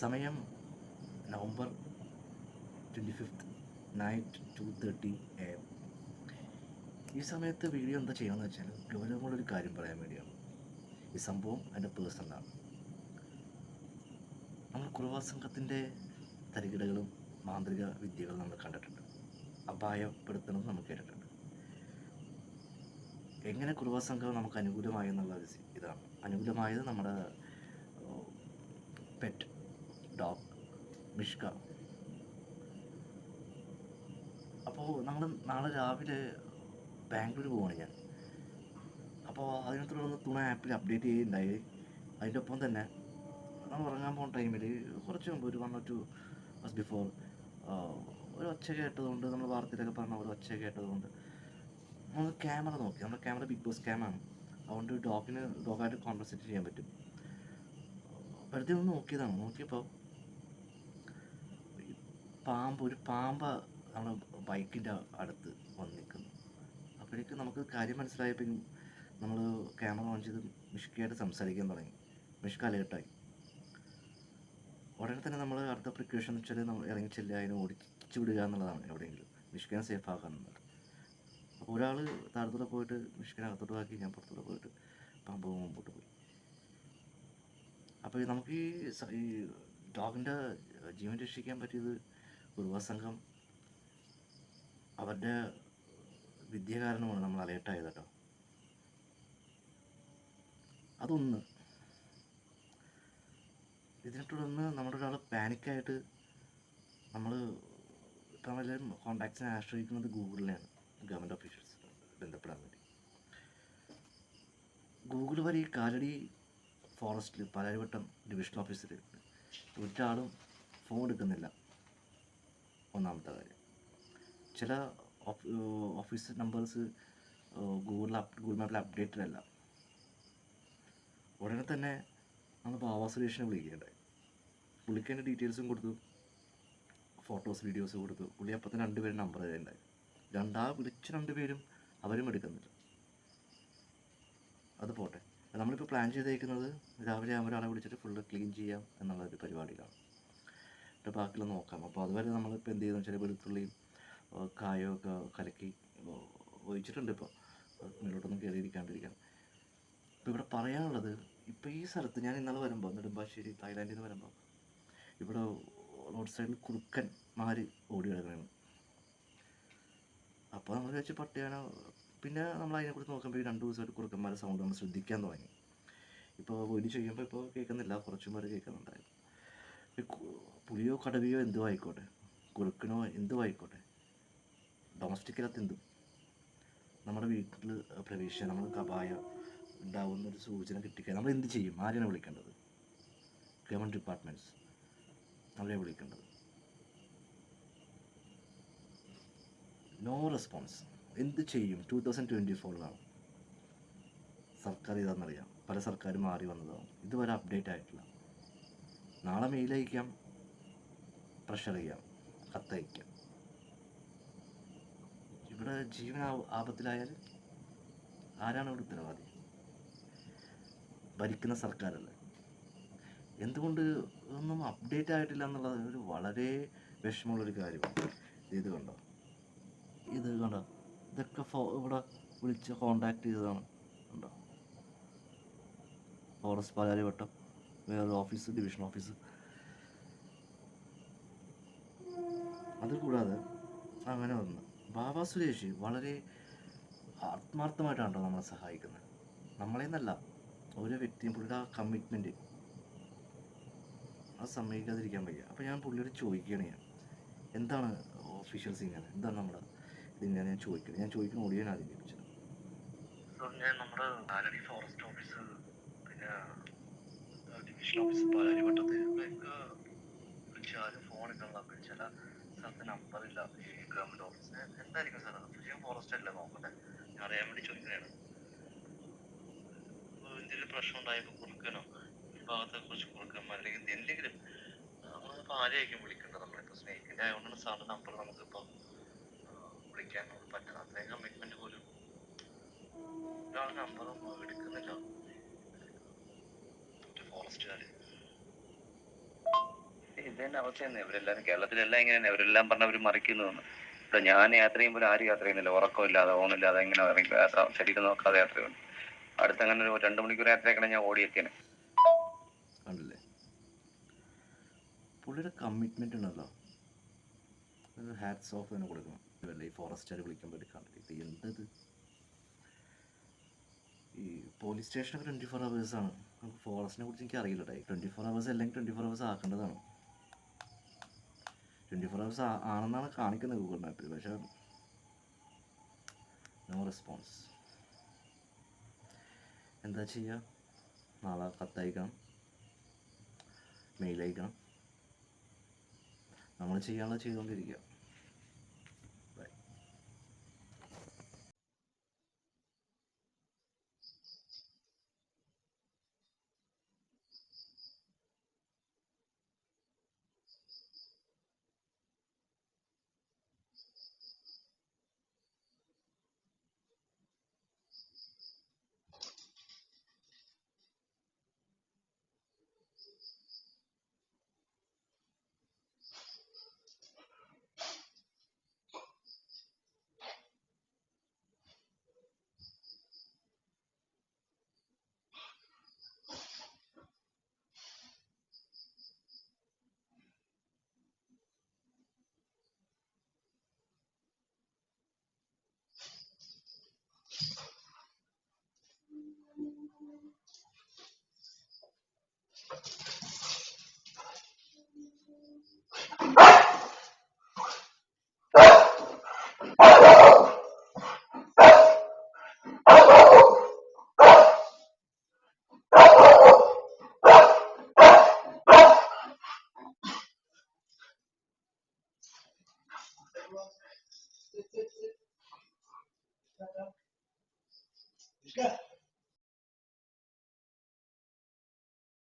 സമയം November twenty fifth night two thirty A M. ഈ സമയത്ത് വീഡിയോ എന്താ ചെയ്യണമെന്ന് വെച്ചാൽ ഗൗരവമുള്ളൊരു കാര്യം പറയാൻ വേണ്ടിയാണ്. ഈ സംഭവം എന്റെ പേഴ്സണലാണ് നമ്മൾ കുറുവാ സംഘത്തിന്റെ തരികിടകളും മാന്ത്രിക വിദ്യകളും നമ്മൾ കണ്ടിട്ടുണ്ട്. അപായപ്പെടുത്തണം നമുക്ക് കേട്ടിട്ടുണ്ട്. എങ്ങനെ കുറുവാ സംഘം നമുക്ക് അനുകൂലമായി എന്നുള്ള ഒരു ഇതാണ്. അനുകൂലമായത് നമ്മുടെ പെറ്റ് ഡോഗ് മിഷ്ക. അപ്പോൾ നമ്മൾ നാളെ രാവിലെ ബാംഗ്ലൂർ പോവാണ് ഞാൻ. അപ്പോൾ അതിനകത്തുള്ള തുണ ആപ്പിൽ അപ്ഡേറ്റ് ചെയ്യുന്നുണ്ടായി അതിന്റെ ഒപ്പം തന്നെ നമ്മൾ ഉറങ്ങാൻ പോകുന്ന ടൈമിൽ കുറച്ച് മുമ്പ് ഒരു one or two bus before ഒരു ഒച്ച കേട്ടതുകൊണ്ട് നമ്മൾ വാർത്തയിലൊക്കെ പറഞ്ഞ ഒരു ഒച്ച കേട്ടതുകൊണ്ട് നമ്മൾ ക്യാമറ നോക്കി. നമ്മുടെ ക്യാമറ ബിഗ് ബോസ് ക്യാമാണ് അതുകൊണ്ട് ഡോഗിന് ഡോഗായിട്ട് കോൺവെർസേറ്റ് ചെയ്യാൻ പറ്റും. വെറുതെ ഒന്ന് നോക്കിയതാണ്. നോക്കിയപ്പോൾ പാമ്പ് ഒരു പാമ്പ് നമ്മുടെ ബൈക്കിന്റെ അടുത്ത് വന്ന് അപ്പോഴേക്കും നമുക്ക് കാര്യം മനസ്സിലായപ്പോൾ നമ്മൾ ക്യാമറ ഓൺ ചെയ്ത് മിഷ്കയായിട്ട് സംസാരിക്കാൻ തുടങ്ങി. മിഷ്ക അലേർട്ടായി. ഉടനെ തന്നെ നമ്മൾ അടുത്ത പ്രിക്കോഷൻ എന്ന് വെച്ചാൽ നമ്മൾ ഇറങ്ങി ചെല്ലുക അതിനെ ഓടിച്ചു വിടുക എന്നുള്ളതാണ് എവിടെയെങ്കിലും. മിഷ്കനെ സേഫ് ആക്കാൻ എന്നുള്ളത് അപ്പോൾ ഒരാൾ താഴത്തോടെ പോയിട്ട് മിഷ്കനെ അകത്തോട്ട് ആക്കി ഞാൻ പുറത്തോട്ട് പോയിട്ട് പാമ്പ് മുമ്പോട്ട് പോയി. അപ്പോൾ നമുക്ക് ഈ ഡോഗിന്റെ ജീവൻ രക്ഷിക്കാൻ പറ്റിയത് കുറുവ സംഘം അവരുടെ വിദ്യ കാരണമാണ് നമ്മൾ അലേർട്ടായത് കേട്ടോ അതൊന്ന്. ഇതിനെ തുടർന്ന് നമ്മുടെ ഒരാൾ പാനിക്കായിട്ട് നമ്മൾ നമ്മളെല്ലാവരും കോണ്ടാക്ട്സിനെ ആശ്രയിക്കുന്നത് ഗൂഗിളിനെയാണ് ഗവൺമെന്റ് ഓഫീഷ്യൽസ് ബന്ധപ്പെടാൻ വേണ്ടി. ഗൂഗിൾ വഴി കാലടി ഫോറസ്റ്റിൽ പാലാരിവട്ടം ഡിവിഷൻ ഓഫീസിൽ ഒരാളും ഫോൺ എടുക്കുന്നില്ല. ഒന്നാമത്തെ കാര്യം. ചില ഓഫീസ് നമ്പേഴ്സ് ഗൂഗിളിൽ ഗൂഗിൾ മാപ്പിൽ അപ്ഡേറ്റഡ് അല്ല. ഉടനെ തന്നെ നമ്മൾ ബാബാ സുരേഷിനെ വിളിക്കുകയുണ്ടായി പുള്ളിക്കതിന്റെ ഡീറ്റെയിൽസും കൊടുത്തു. ഫോട്ടോസ് വീഡിയോസ് കൊടുത്തു. പുള്ളി അപ്പം തന്നെ രണ്ടുപേരും നമ്പർ തരുന്നുണ്ടായി രണ്ടാ വിളിച്ച രണ്ടുപേരും അവരും എടുക്കുന്നില്ല. അത് പോട്ടെ. നമ്മളിപ്പോൾ പ്ലാൻ ചെയ്തേക്കുന്നത് രാവിലെ ആകുമ്പോൾ ഒരാളെ വിളിച്ചിട്ട് ഫുള്ള് ക്ലീൻ ചെയ്യാം എന്നുള്ള ഒരു പരിപാടിയിലാണ്. ബാക്കിയുള്ള നോക്കാം. അപ്പോൾ അതുവരെ നമ്മളിപ്പോൾ എന്ത് ചെയ്യുന്നു വെച്ചാൽ വെളുത്തുള്ളിയും ഏഹ് കായോ ഒക്കെ കലക്കി ഒഴിച്ചിട്ടുണ്ട് ഇപ്പോൾ. മുന്നോട്ടൊന്നും കയറിയിരിക്കാണ്ടിരിക്കാൻ. ഇപ്പോൾ ഇവിടെ പറയാനുള്ളത് ഇപ്പോൾ ഈ സ്ഥലത്ത് ഞാൻ ഇന്നലെ വരുമ്പോൾ നെടുമ്പാശ്ശേരി തായ്ലാൻഡിൽ നിന്ന് വരുമ്പോൾ ഇവിടെ റോഡ് സൈഡിൽ കുറുക്കന്മാർ ഓടി കിടക്കുകയാണ് അപ്പോൾ നമ്മൾ വെച്ച് പട്ടിയാനോ പിന്നെ നമ്മൾ അതിനെക്കുറിച്ച് നോക്കുമ്പോൾ ഈ രണ്ട് ദിവസമായിട്ട് കുറുക്കന്മാരുടെ സൗണ്ട് നമ്മൾ ശ്രദ്ധിക്കാൻ തുടങ്ങി. ഇപ്പോൾ വീട് ചെയ്യുമ്പോൾ ഇപ്പോൾ കേൾക്കുന്നില്ല കുറച്ചും പേര് കേൾക്കുന്നുണ്ടായിരുന്നു. പുലിയോ കടവിയോ എന്തോ ആയിക്കോട്ടെ കുറുക്കനോ എന്തോ ആയിക്കോട്ടെ ഡൊമസ്റ്റിക്കിനകത്ത് എന്തും നമ്മുടെ വീട്ടിൽ പ്രവേശിച്ച നമ്മൾ കപായ ഉണ്ടാവുന്ന ഒരു സൂചന കിട്ടിക്കാൻ നമ്മൾ എന്ത് ചെയ്യും? ആരെയാണ് വിളിക്കേണ്ടത്? ഗവൺമെന്റ് ഡിപ്പാർട്ട്മെന്റ്സ് അവരെ വിളിക്കേണ്ടത്. നോ റെസ്പോൺസ് എന്ത് ചെയ്യും? ടു തൗസൻഡ് ട്വന്റി ഫോറിലാണ് സർക്കാർ ഇതാണെന്നറിയാം. പല സർക്കാരും മാറി വന്നതാണ് ഇതുവരെ അപ്ഡേറ്റ് ആയിട്ടില്ല. നാളെ മെയിൽ അയക്കാം പ്രഷർ ചെയ്യാം. കത്തയക്കാം. ഇവിടെ ജീവൻ ആപത്തിലായാൽ ആരാണ് ഇവിടെ ഉത്തരവാദി? ഭരിക്കുന്ന സർക്കാരല്ലേ. എന്തുകൊണ്ട് ഒന്നും അപ്ഡേറ്റ് ആയിട്ടില്ല എന്നുള്ളത് ഒരു വളരെ വിഷമമുള്ളൊരു കാര്യമാണ്. ഇത് കണ്ടോ? ഇത് കണ്ടോ? ഇതൊക്കെ ഫോ ഇവിടെ വിളിച്ച് കോണ്ടാക്ട് ചെയ്തതാണ്. കണ്ടോ? ഫോറസ്റ്റ് പാലാരിവട്ടം വേറൊരു ഓഫീസ് ഡിവിഷൻ ഓഫീസ് അത് കൂടാതെ അങ്ങനെ വന്നു. ബാബ സുരേഷ് വളരെ ആത്മാർത്ഥമായിട്ടാണ് നമ്മളെ സഹായിക്കുന്നത്. നമ്മളെ എന്നല്ല ഓരോ വ്യക്തിയും പുള്ളിയുടെ ആ കമ്മിറ്റ്മെന്റ് അത് സമ്മതിക്കാതിരിക്കാൻ വയ്യ. അപ്പോൾ ഞാൻ പുള്ളിയോട് ചോദിക്കുകയാണ് ഞാൻ. എന്താണ് ഒഫീഷ്യൽസ് ഇങ്ങനെ എന്താണ് നമ്മുടെ ഇതിങ്ങനെ ഞാൻ ചോദിക്കുന്നത്? ഞാൻ ചോദിക്കുന്ന ഓഡിയോ ആദ്യം ലഭിച്ചത് ഞാൻ നമ്മുടെ ഫോറസ്റ്റ് ഓഫീസ് പിന്നെ ഡിവിഷൻ ഓഫീസ് പാലാരി വട്ടത്ത് ഇവിടെയൊക്കെ വിളിച്ചാലും ഫോൺ എടുക്കണം ചില സ്ഥലത്ത് നമ്പർ ഇല്ല. ഈ ഗവൺമെന്റ് ഓഫീസിന് എന്തായിരിക്കും സാർ അത് ഫോറസ്റ്റ് അല്ലേ നോക്കട്ടെ ഞാൻ അറിയാൻ വേണ്ടി ചോദിക്കുകയാണ് എന്തെങ്കിലും പ്രശ്നം ഉണ്ടായപ്പോൾ കുറുക്കനോ ഈ ഭാഗത്തെ കുറിച്ച് കുറുക്കന്മാർ അല്ലെങ്കിൽ എന്തെങ്കിലും നമ്മളിപ്പോൾ ആരെയായിരിക്കും വിളിക്കേണ്ടത്? നമ്മളിപ്പോൾ സ്നേഹിക്കേണ്ട? ആയതുകൊണ്ടാണ് സാറിന്റെ നമ്പർ നമുക്കിപ്പോൾ വിളിക്കാൻ പറ്റുന്നത് അത്രയും കമ്മിറ്റ്മെന്റ് പോലും. ഒരാളുടെ നമ്പറൊന്നും എടുക്കുന്നില്ല. ഫോറസ്റ്റുകാർ തന്നെ അവസ്ഥ തന്നെ ഇവരെല്ലാരും കേരളത്തിലെല്ലാം ഇങ്ങനെ ഇവരെല്ലാം പറഞ്ഞ അവർ മറിക്കുന്നു ഞാൻ യാത്ര ചെയ്യുമ്പോൾ ആരും യാത്ര ചെയ്യുന്നില്ല. ഉറക്കമില്ലാതെ ഓണില്ലാതെ ഇങ്ങനെ ഇറങ്ങി ശരീരം നോക്കാതെ യാത്ര ചെയ്യുന്നു. അടുത്ത അങ്ങനെ ഒരു രണ്ടു മണിക്കൂർ യാത്രയൊക്കെ ഞാൻ ഓടിയെത്തിയാണ്. കണ്ടില്ലേ? പുള്ളിയുടെ കമ്മിറ്റ്മെന്റ് ഉണ്ടല്ലോ. ഹാറ്റ്സ് ഓഫ് തന്നെ കൊടുക്കണം. ഈ ഫോറസ്റ്റുകാർ വിളിക്കുമ്പോൾ എടുക്കാണ്ട് ഇത് എന്തത്? ഈ പോലീസ് സ്റ്റേഷനൊക്കെ ട്വന്റി ഫോർ ആണ്. നമുക്ക് ഫോറസ്റ്റിനെ കുറിച്ച് എനിക്ക് അറിയില്ല ടൈ ട്വന്റി ഫോർ അവേഴ്സ് അല്ലെങ്കിൽ ട്വന്റി ഫോർ അവേഴ്സ് ആക്കേണ്ടതാണ്. ട്വന്റി ഫോർ അവേഴ്സ് ആണെന്നാണ് കാണിക്കുന്നത് ഗൂഗിൾ മാപ്പിൽ പക്ഷേ നോ റെസ്പോൺസ് എന്താ ചെയ്യുക നാളെ കത്തയക്കണം മെയിൽ അയക്കണം. നമ്മൾ ചെയ്യാനുള്ളത് ചെയ്തുകൊണ്ടിരിക്കുക.